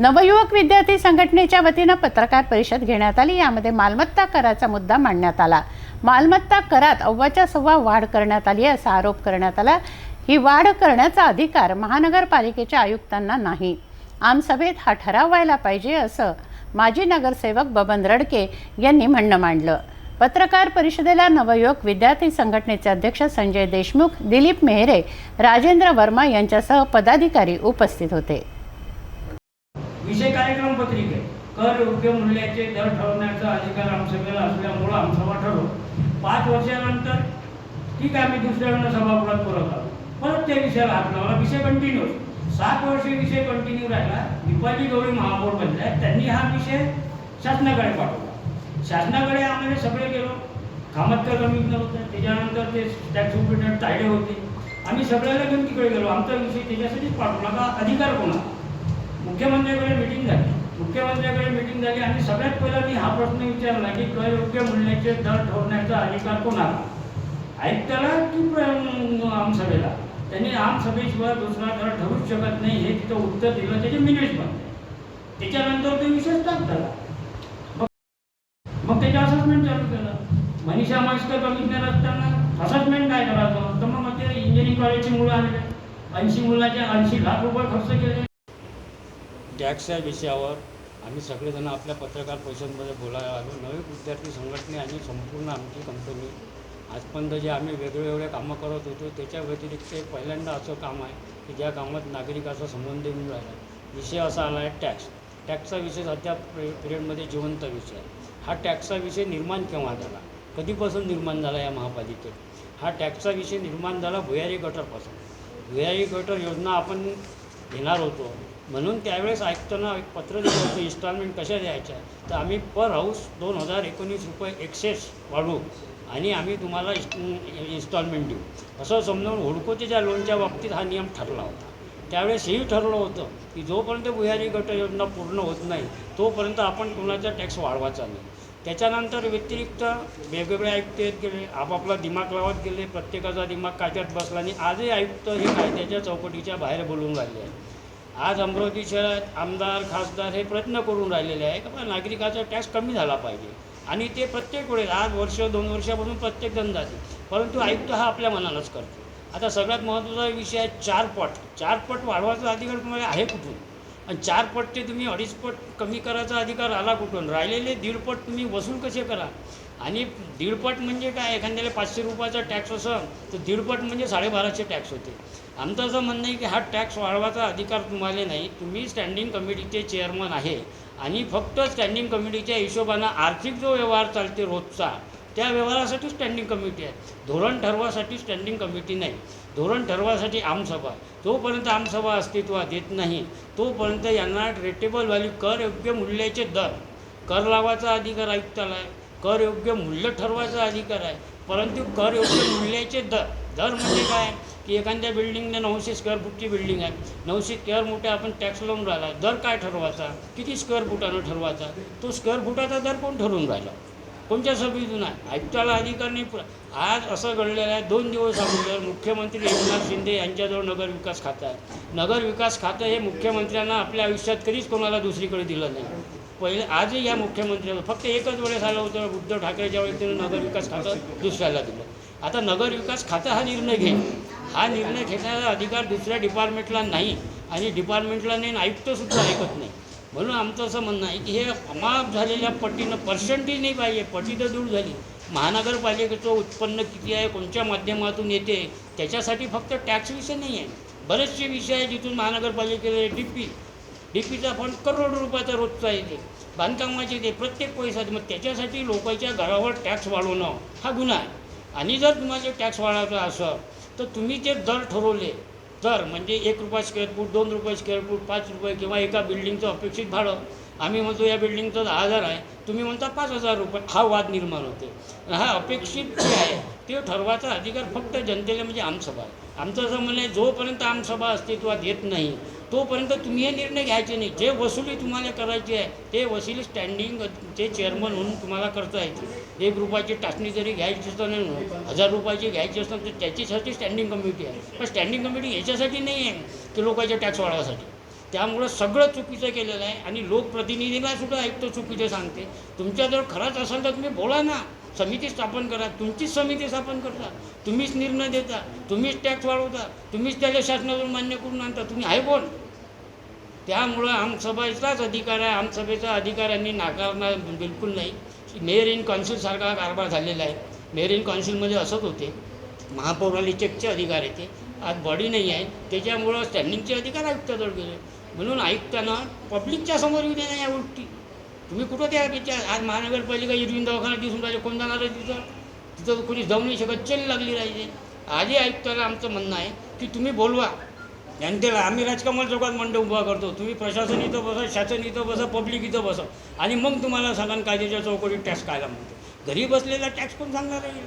नवयुवक विद्यार्थी संघटनेच्या वतीनं पत्रकार परिषद घेण्यात आली. यामध्ये मालमत्ता कराचा मुद्दा मांडण्यात आला. मालमत्ता करात अव्वाच्या सव्वा वाढ करण्यात आली आहे असा आरोप करण्यात आला. ही वाढ करण्याचा अधिकार महानगरपालिकेच्या आयुक्तांना नाही. आमसभेत हा ठराव व्हायला पाहिजे असं माजी नगरसेवक बबन रडके यांनी म्हणणं मांडलं. पत्रकार परिषदेला नवयुवक विद्यार्थी संघटनेचे अध्यक्ष संजय देशमुख दिलीप मेहरे राजेंद्र वर्मा यांच्यासह पदाधिकारी उपस्थित होते. विषय कार्यक्रम पत्रिके. कर योग्य मूल्याचे दर ठरवण्याचा अधिकार आमसभेला असल्यामुळं आमसभा ठरव पाच वर्षानंतर ठीक आहे आम्ही दुसऱ्यांना सभागृहात परत आहोत परत त्या विषयाला हात लावला विषय कंटिन्यू सात वर्ष विषय कंटिन्यू राहिला. दीपाली गवळी महापौर बनले. त्यांनी हा विषय शासनाकडे पाठवला. शासनाकडे आम्हाला सगळे गेलो. खामतकर कमी होतं. त्याच्यानंतर ते टॅक्स सुप्रिटेंडंट तायडे होते. आम्ही सगळ्याला घेऊन तिकडे गेलो. आमचा विषय त्याच्यासाठीच पाठवला. का अधिकार कोणा मुख्यमंत्र्याकडे मिटिंग झाली. मुख्यमंत्र्याकडे मिटिंग झाली आणि सगळ्यात पहिला मी हा प्रश्न विचारला की कर योग्य मूल्याचे दर ठरवण्याचा अधिकार कोणाला? आयुक्ताला की आमसभेला त्यांनी आमसभेशिवाय दुसरा दर ठरूच शकत नाही हे तिथं उत्तर दिलं. त्याचे मिनिट्स बनले त्याच्यानंतर तो विषय त्याला झाला. मग- मग त्याचे असेसमेंट चालू केलं. मनीषा मास्कर कमिशनर असताना असेसमेंट काय करायचं? तर मग ते इंजिनिअरिंग कॉलेजची मुलं आले. ऐंशी मुलाचे ऐंशी लाख रुपये खर्च केले. टॅक्स या विषयावर आम्ही सगळेजण आपल्या पत्रकार परिषदेमध्ये बोलायला आलो. नवे विद्यार्थी संघटने आणि संपूर्ण आमची कंपनी आजपर्यंत जे आम्ही वेगळे वेगळे कामं करत होतो त्याच्या व्यतिरिक्त पहिल्यांदा असं काम आहे की ज्या कामात नागरिकाचा संबंध येऊन राहिला. विषय असा आला आहे टॅक्स. टॅक्सचा विषय सध्या पिरियडमध्ये जिवंत विषय आहे. हा टॅक्सचा विषय निर्माण केव्हा झाला? कधीपासून निर्माण झाला या महापालिकेत? हा टॅक्सचा विषय निर्माण झाला भुयारी गटरपासून भुयारी गटर योजना आपण घेणार होतो. म्हणून त्यावेळेस ऐकताना एक पत्र दिलं होतं इन्स्टॉलमेंट कशा द्यायच्या? तर आम्ही पर हाऊस दोन हजार एकोणीस रुपये एक्सेस वाढवू आणि आम्ही तुम्हाला इन्स्टॉलमेंट देऊ. असं समजावून हुडकोच्या लोनच्या बाबतीत हा नियम ठरला होता. त्यावेळेस हेही ठरलं होतं की जोपर्यंत भुयारी गट योजना पूर्ण होत नाही तोपर्यंत आपण कोणाचा टॅक्स वाढवायचा नाही. त्याच्यानंतर व्यतिरिक्त वेगवेगळे आयुक्त येत गेले आपापला दिमाग लावत गेले प्रत्येकाचा दिमाग काट्यात बसला आणि आजही आयुक्त हे कायद्याच्या चौकटीच्या बाहेर बोलून राहिले आहे आज अमरावती शहरात आमदार खासदार हे प्रयत्न करून राहिलेले आहे का नागरिकाचा टॅक्स कमी झाला पाहिजे. आणि ते प्रत्येक वेळेस आज वर्ष दोन वर्षापासून प्रत्येक जण जाते. परंतु आयुक्त हा आपल्या मनानंच करतो. आता सगळ्यात महत्त्वाचा विषय आहे चार पट चार पट वाढवायचा अधिकार तुम्हाला आहे कुठून? आणि चार पट ते तुम्ही अडीच पट कमी करायचा अधिकार आला कुठून? राहिलेले दीडपट तुम्ही वसूल कसे करा? आणि दीडपट म्हणजे काय? एखाद्याला पाचशे रुपयाचा टॅक्स असं तर दीडपट म्हणजे साडेबाराशे टॅक्स होते. आमचं असं म्हणणं आहे की हा टॅक्स वाढवायचा अधिकार तुम्हाला नाही. तुम्ही स्टँडिंग कमिटीचे चेअरमन आहे. आणि फक्त स्टँडिंग कमिटीच्या हिशोबानं आर्थिक जो व्यवहार चालते रोजचा त्या व्यवहारासाठी स्टँडिंग कमिटी आहे. धोरण ठरवासाठी स्टँडिंग कमिटी नाही. धोरण ठरवासाठी आमसभा जोपर्यंत आमसभा अस्तित्वात येत नाही. तोपर्यंत यांना रेटेबल व्हॅल्यू कर योग्य मूल्याचे दर. कर लावायचा अधिकार आयुक्ताला आहे. कर योग्य मूल्य ठरवायचा अधिकार आहे. परंतु कर योग्य मूल्याचे दर. दर म्हणजे काय? की एखाद्या बिल्डिंगने नऊशे स्क्वेअर फूटची बिल्डिंग आहे. नऊशे स्क्वेअर फूट आपण टॅक्स लावून राहिला. दर काय ठरवायचा? किती स्क्वेअर फुटानं ठरवायचा? तो स्क्वेअर फुटाचा दर कोण ठरवून राहिला? कोणत्या सभेतून आहे. आयुक्ताला अधिकार नाही आज असं घडलेलं आहे दोन दिवस अगोदर मुख्यमंत्री एकनाथ शिंदे यांच्याजवळ नगर विकास खातं आहे. नगर विकास खातं हे मुख्यमंत्र्यांना आपल्या आयुष्यात कधीच कोणाला दुसरीकडे दिलं नाही. पहिले आजही या मुख्यमंत्र्याला फक्त एकच वेळेस आलं होतं उद्धव ठाकरेच्या वेळेस त्यानं नगर विकास खातं दुसऱ्याला दिलं. आता नगर विकास खातं हा निर्णय घेईल हा निर्णय घेण्याचा अधिकार दुसऱ्या डिपार्टमेंटला नाही आणि डिपार्टमेंटला नाही आणि आयुक्तसुद्धा ऐकत नाही. म्हणून आमचं असं म्हणणं आहे की हे अमाप झालेल्या पटीनं पर्सेंटेज नाही पाहिजे पटी तर दूर झाली. महानगरपालिकेचं उत्पन्न किती आहे कोणत्या माध्यमातून येते त्याच्यासाठी फक्त टॅक्स विषय नाही आहे. बरेचसे विषय आहे जिथून महानगरपालिकेला डी पी डी पीचा फंड करोड रुपयाचा रोजचा येते बांधकामाचे येते प्रत्येक पैसा मग त्याच्यासाठी लोकांच्या घरावर टॅक्स वाढवणं हा गुन्हा आहे. आणि जर तुम्हाला टॅक्स वाढवायचा असं तर तुम्ही ते दर ठरवले तर म्हणजे एक रुपया स्क्वेअर फूट दोन रुपये स्क्वेअर फूट पाच रुपये किंवा एका बिल्डिंगचं अपेक्षित भाडं. आम्ही म्हणतो या बिल्डिंगचं दहा हजार आहे. तुम्ही म्हणता पाच हजार रुपये. हा वाद निर्माण होते. हा अपेक्षित जे आहे ते ठरवायचा अधिकार फक्त जनतेला म्हणजे आमसभा आहे. आमचं असं म्हणणं आहे जोपर्यंत आमसभा अस्तित्वात येत नाही तोपर्यंत तुम्ही हे निर्णय घ्यायचे नाही. जे वसुली तुम्हाला करायची आहे ते वसुली स्टँडिंग ते चेअरमन म्हणून तुम्हाला करता येते एक रुपयाची टाचणी जरी घ्यायची असतं हजार रुपयाची घ्यायची असताना तर त्याच्यासाठी स्टँडिंग कमिटी आहे. पण स्टँडिंग कमिटी याच्यासाठी नाही आहे की लोकांच्या टॅक्स वाढवासाठी. त्यामुळं सगळं चुकीचं केलेलं आहे आणि लोकप्रतिनिधीला सुद्धा ऐकतो चुकीचं सांगते. तुमच्याजवळ खरंच असेल तर तुम्ही बोला ना. समिती स्थापन करा. तुमचीच समिती स्थापन करता. तुम्हीच निर्णय देता. तुम्हीच टॅक्स वाढवता. तुम्हीच त्याला शासनातून मान्य करून आणता. तुम्ही आहे कोण? त्यामुळं आमसभेचाच अधिकार आहे. आमसभेचा अधिकाऱ्यांनी नाकारणार बिलकुल नाही. मेयर इन कॉन्सिलसारखा कारभार झालेला आहे. मेयर इन कॉन्सिलमध्ये असंच होते. महापौराला चेकचे अधिकार येते आज बॉडी नाही आहे. त्याच्यामुळं स्टँडिंगचे अधिकार आयुक्ताजवळ गेले. म्हणून आयुक्तांना पब्लिकच्या समोर येऊ नाही या गोष्टी. तुम्ही कुठं त्या त्याच्या आज महानगरपालिका इरविन दवाखाना दिसून राहिले कोण जाणार आहे तिथं? तिथं कोणी जाऊ नाही शकत. चेल लागली राहिजे आधी आयुक्ताला आमचं म्हणणं आहे की तुम्ही बोलवा. जनतेला आम्ही राजकमल चौकात मंडप उभा करतो. तुम्ही प्रशासन इथं बसा शासन इथं बसा पब्लिक इथं बसा. आणि मग तुम्हाला सांगा कायद्याच्या चौकटीत टॅक्स कायला म्हणतो. घरी बसलेला टॅक्स कोण सांगणार आहे?